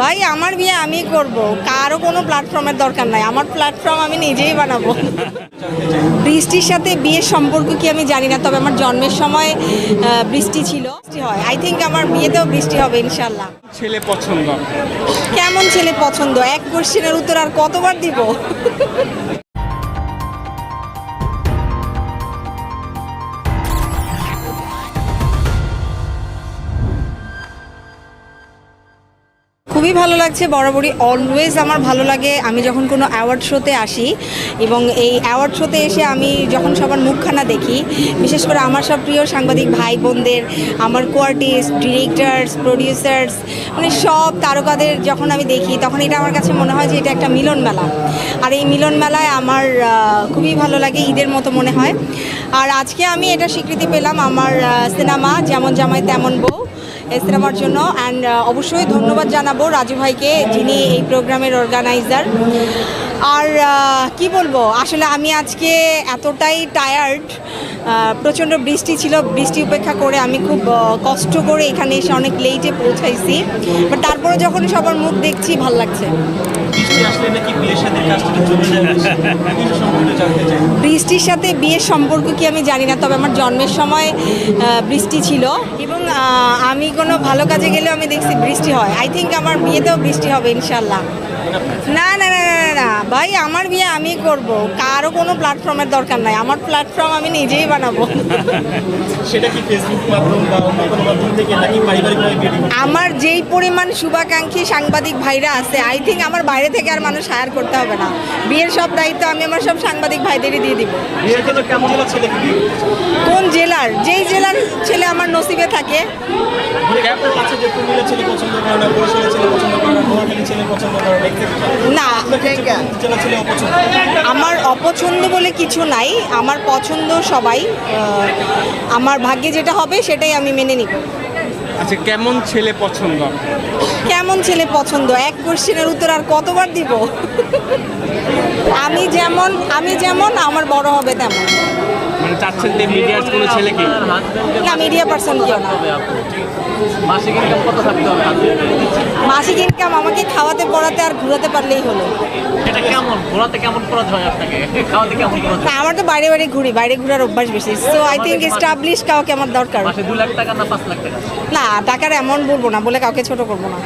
ভাই আমার বিয়ে আমি করব। কারও কোনো প্ল্যাটফর্মের দরকার নাই। আমার প্ল্যাটফর্ম আমি নিজেই বানাবো। বৃষ্টির সাথে বিয়ের সম্পর্ক কি আমি জানি না তবে আমার জন্মের সময় বৃষ্টি ছিল। বৃষ্টি হয়। আই থিঙ্ক আমার বিয়েতেও বৃষ্টি হবে ইনশাল্লাহ ছেলে পছন্দ কেমন ছেলে পছন্দ? এক কোশ্চেনের উত্তর আর কতবার দিব? খুবই ভালো লাগছে, বরাবরই অলওয়েজ আমার ভালো লাগে। আমি যখন কোনো অ্যাওয়ার্ড শোতে আসি এবং এই অ্যাওয়ার্ড শোতে এসে আমি যখন সবার মুখখানা দেখি, বিশেষ করে আমার সব প্রিয় সাংবাদিক ভাই বোনদের আমার কোয়ার্টিস্ট ডিরেক্টরস প্রডিউসার্স মানে সব তারকাদের যখন আমি দেখি, তখন এটা আমার কাছে মনে হয় যে এটা একটা মিলন মেলা। আর এই মিলন মেলায় আমার খুবই ভালো লাগে, ঈদের মতো মনে হয়। আর আজকে আমি এটা স্বীকৃতি পেলাম আমার সিনেমা, যেমন জামাই তেমন বউ। এই সিনেমার জন্য। অ্যান্ড অবশ্যই ধন্যবাদ জানাব রাজু ভাইকে যিনি এই প্রোগ্রামের অর্গানাইজার আর কি বলব? আসলে আমি আজকে এতটাই টায়ার্ড প্রচণ্ড বৃষ্টি ছিল বৃষ্টি উপেক্ষা করে আমি খুব কষ্ট করে এখানে এসে অনেক লেটে পৌঁছাইছি। বাট তারপরে যখন সবার মুখ দেখছি ভালো লাগছে। বৃষ্টির সাথে বিয়ের সম্পর্ক কি আমি জানি না তবে আমার জন্মের সময় বৃষ্টি ছিল। এবং আমি কোনো ভালো কাজে গেলেও আমি দেখছি বৃষ্টি হয়। আই থিঙ্ক আমার বিয়েতেও বৃষ্টি হবে ইনশাল্লাহ না না না ভাই আমার বিয়ে আমি করব। কারও কোনো প্ল্যাটফর্মের দরকার নাই। আমার প্ল্যাটফর্ম আমি নিজেই বানাবো। সেটা কি ফেসবুক মাধ্যম বা কোনো মাধ্যম থেকে নাকি পারিবারিকভাবে আমার যেই পরিমাণ শুভাকাঙ্ক্ষী সাংবাদিক ভাইরা আছে আই থিঙ্ক আমার বাইরে থেকে আর মানুষ হায়ার করতে হবে না। বিয়ের সব দায়িত্ব আমি আমার সব সাংবাদিক ভাইদেরই দিয়ে দিব? কোন জেলার? যেই জেলার ছেলে আমার নসিবে থাকে। করে না আমার অপছন্দ বলে কিছু নাই। আমার পছন্দ সবাই। আমার ভাগ্যে যেটা হবে সেটাই আমি মেনে নিব। আচ্ছা কেমন ছেলে পছন্দ কেমন ছেলে পছন্দ? এক কোশ্চেনের উত্তর আর কতবার দিব? আমি যেমন আমি যেমন আমার বড় হবে তেমন। মানে চাচ্ছেন যে মিডিয়ার কোনো ছেলে কি? না মিডিয়া পার্সন কেউ না। মাসিক ইনকাম কত থাকতে হবে? মাসিক ইনকাম আমাকে খাওয়াতে পড়াতে আর ঘুরাতে পারলেই হলো। এটা কেমন? ঘোরাতে কেমন খরচ হয় আপনাকে? খাওয়াতে কেমন খরচ না আমার তো বাইরে বাইরে ঘুরি বাইরে ঘুরার অভ্যাস বেশি। সো আই থিঙ্ক এস্টাবলিশ কাউকে আমার দরকার। মাসে দু লাখ টাকা না পাঁচ লাখ টাকা? না টাকার এমন বলব না বলে কাউকে ছোট করব না।